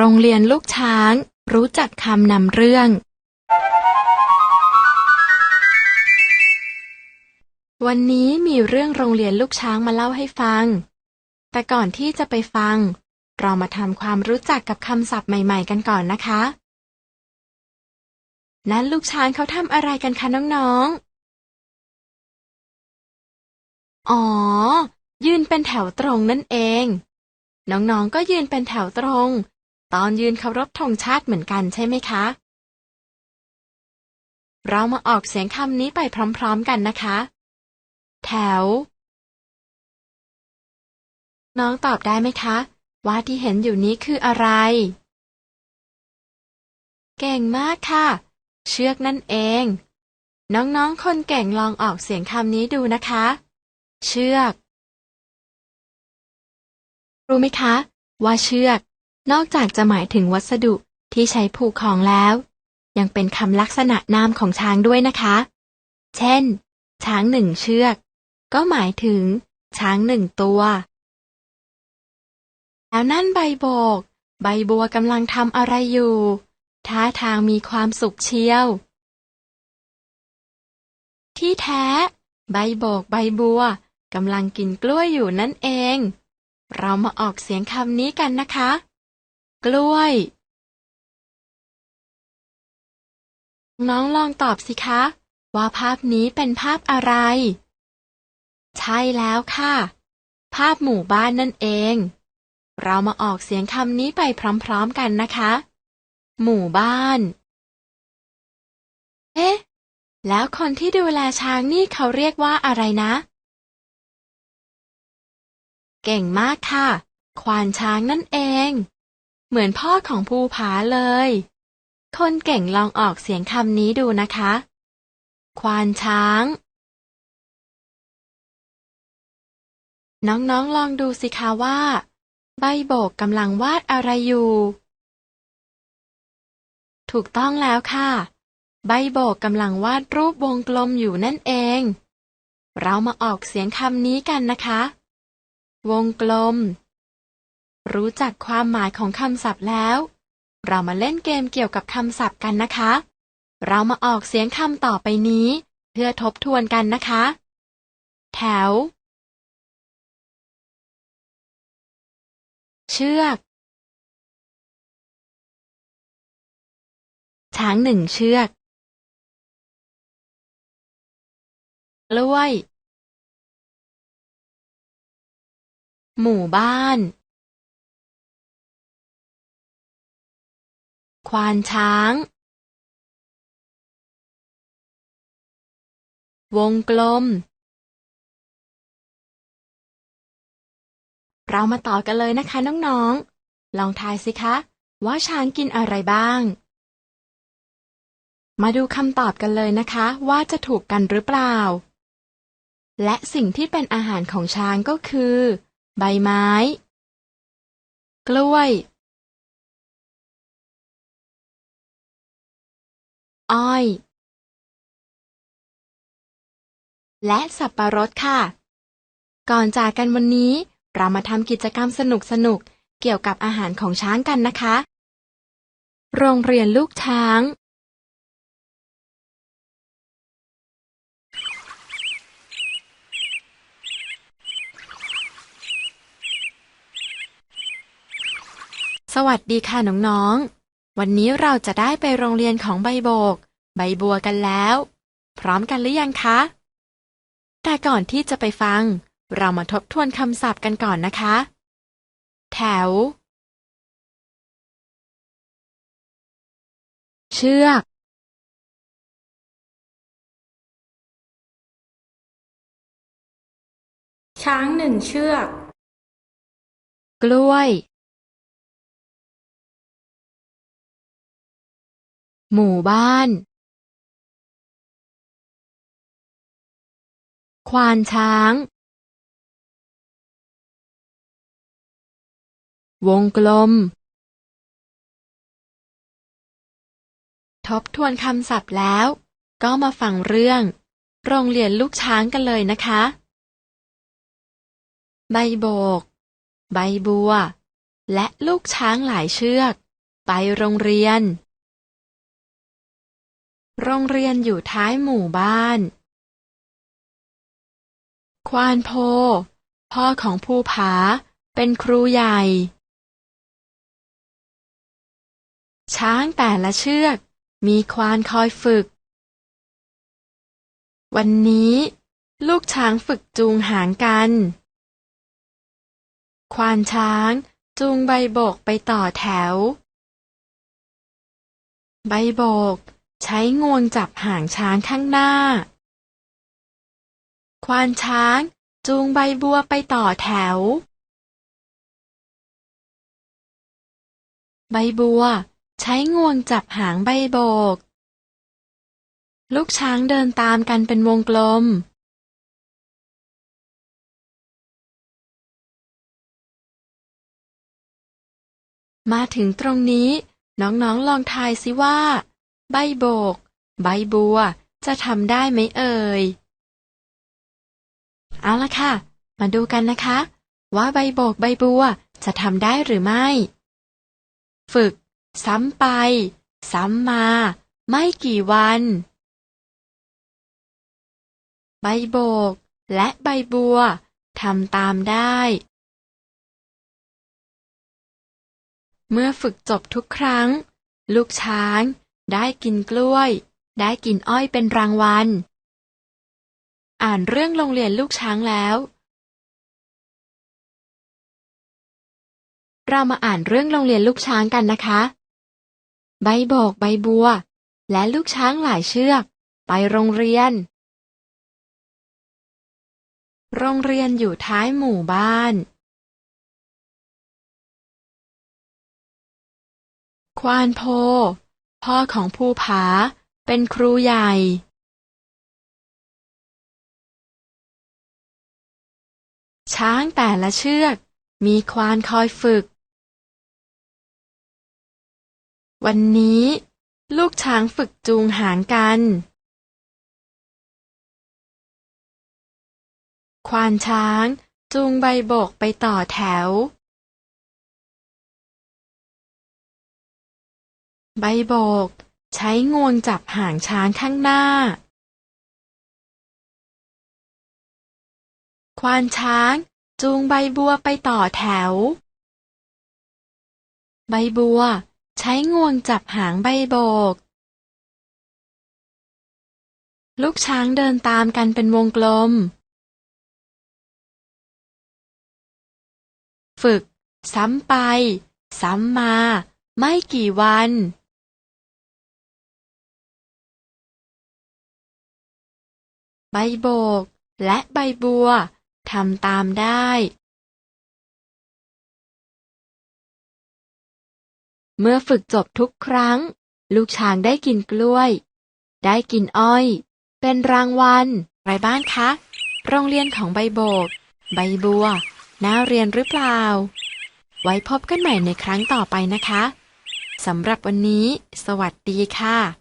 โรงเรียนลูกช้าง รู้จักคำนำเรื่อง วันนี้มีเรื่องโรงเรียนลูกช้างมาเล่าให้ฟัง แต่ก่อนที่จะไปฟัง เรามาทำความรู้จักกับคำศัพท์ใหม่ๆ กันก่อนนะคะ นั้นลูกช้างเขาทำอะไรกันคะน้องๆ อ๋อ ยืนเป็นแถวตรงนั่นเองน้องๆ ก็ยืนเป็นแถวตรง ตอนยืนเคารพธงชาติเหมือนกันใช่ไหมคะ เรามาออกเสียงคำนี้ไปพร้อมๆกันนะคะ แถว น้องตอบได้ไหมคะ ว่าที่เห็นอยู่นี้คืออะไร เก่งมากค่ะ เชือกนั่นเอง น้องๆ คนเก่งลองออกเสียงคำนี้ดูนะคะ เชือก รู้ไหมคะ ว่าเชือก นอกจากจะหมายถึงวัสดุที่ใช้ผูกของแล้ว ยังเป็นคำลักษณะนามของช้างด้วยนะคะ เช่น ช้างหนึ่งเชือก ก็หมายถึง ช้างหนึ่งตัว แล้วนั่นใบโบก ใบบัวกำลังทำอะไรอยู่ ท่าทางมีความสุขเชียว ที่แท้ ใบโบกใบบัวกำลังกินกล้วยอยู่นั่นเอง เรามาออกเสียงคำนี้กันนะคะ กล้วย น้องลองตอบสิคะ ว่าภาพนี้เป็นภาพอะไร ใช่แล้วค่ะ ภาพหมู่บ้านนั่นเอง เรามาออกเสียงคำนี้ไปพร้อมๆกันนะคะ หมู่บ้าน เอ๊ะ แล้วคนที่ดูแลช้างนี่เขาเรียกว่าอะไรนะ เก่งมากค่ะ ควานช้างนั่นเอง เหมือนพ่อของภูผาเลย คนเก่งลองออกเสียงคำนี้ดูนะคะ ควานช้าง น้องๆลองดูสิคะว่า ใบโบกกำลังวาดอะไรอยู่ ถูกต้องแล้วค่ะ ใบโบกกำลังวาดรูปวงกลมอยู่นั่นเอง เรามาออกเสียงคำนี้กันนะคะ วงกลม รู้จักความหมายของคำศัพท์แล้ว เรามาเล่นเกมเกี่ยวกับคำศัพท์กันนะคะ เรามาออกเสียงคำต่อไปนี้ เพื่อทบทวนกันนะคะ แถว เชือก ช้างหนึ่งเชือกกล้วย หมู่บ้าน ควานช้าง วงกลม เรามาต่อกันเลยนะคะน้องๆ ลองทายสิคะ ว่าช้างกินอะไรบ้าง มาดูคำตอบกันเลยนะคะ ว่าจะถูกกันหรือเปล่า และสิ่งที่เป็นอาหารของช้างก็คือ ใบไม้ กล้วย อ้อย และสับปะรดค่ะ ก่อนจากกันวันนี้ เรามาทำกิจกรรมสนุกๆเกี่ยวกับอาหารของช้างกันนะคะ โรงเรียนลูกช้าง สวัสดีค่ะน้องๆ วันนี้เราจะได้ไปโรงเรียนของใบโบก ใบบัวกันแล้ว พร้อมกันหรือยังคะ แต่ก่อนที่จะไปฟัง เรามาทบทวนคำศัพท์กันก่อนนะคะ แถว เชือก ช้างหนึ่งเชือก กล้วย หมู่บ้าน ควานช้าง วงกลม ทบทวนคำศัพท์แล้ว ก็มาฟังเรื่อง โรงเรียนลูกช้างกันเลยนะคะ ใบโบก ใบบัว และลูกช้างหลายเชือก ไปโรงเรียน โรงเรียนอยู่ท้ายหมู่บ้าน ควานโพ พ่อของภูผา เป็นครูใหญ่ ช้างแต่ละเชือก มีควานคอยฝึก วันนี้ ลูกช้างฝึกจูงหางกัน ควานช้างจูงใบโบกไปต่อแถว ใบโบก ใช้งวงจับหางช้างข้างหน้า ควานช้างจูงใบบัวไปต่อแถว ใบบัว ใช้งวงจับหางใบโบก ลูกช้างเดินตามกันเป็นวงกลม มาถึงตรงนี้ น้องๆลองทายสิว่า ใบโบก ใบบัว จะทำได้ไหมเอ่ย เอาละค่ะ มาดูกันนะคะ ว่าใบโบกใบบัวจะทำได้หรือไม่ ฝึก ซ้ำไป ซ้ำมา ไม่กี่วัน ใบโบก และใบบัวทำตามได้ เมื่อฝึกจบทุกครั้ง ลูกช้าง ได้กินกล้วย ได้กินอ้อยเป็นรางวัล อ่านเรื่องโรงเรียนลูกช้างแล้ว เรามาอ่านเรื่องโรงเรียนลูกช้างกันนะคะ ใบโบกใบบัว และลูกช้างหลายเชือก ไปโรงเรียน โรงเรียนอยู่ท้ายหมู่บ้านควานโพ พ่อของภูผาเป็นครูใหญ่ช้างแต่ละเชือก มีควานคอยฝึก วันนี้ ลูกช้างฝึกจูงหางกัน ควานช้างจูงใบโบกไปต่อแถว ใบโบก ใช้งวงจับหางช้างข้างหน้า ควานช้าง จูงใบบัวไปต่อแถว ใบบัว ใช้งวงจับหางใบโบก ลูกช้างเดินตามกันเป็นวงกลม ฝึก ซ้ำไป ซ้ำมา ไม่กี่วัน ใบโบก และใบบัว ทำตามได้เมื่อฝึกจบทุกครั้ง ลูกช้างได้กินกล้วย ได้กินอ้อย เป็นรางวัลไรบ้านคะ โรงเรียนของใบโบก ใบบัว น่าเรียนหรือเปล่า ไว้พบกันใหม่ในครั้งต่อไปนะคะ สำหรับวันนี้ สวัสดีค่ะ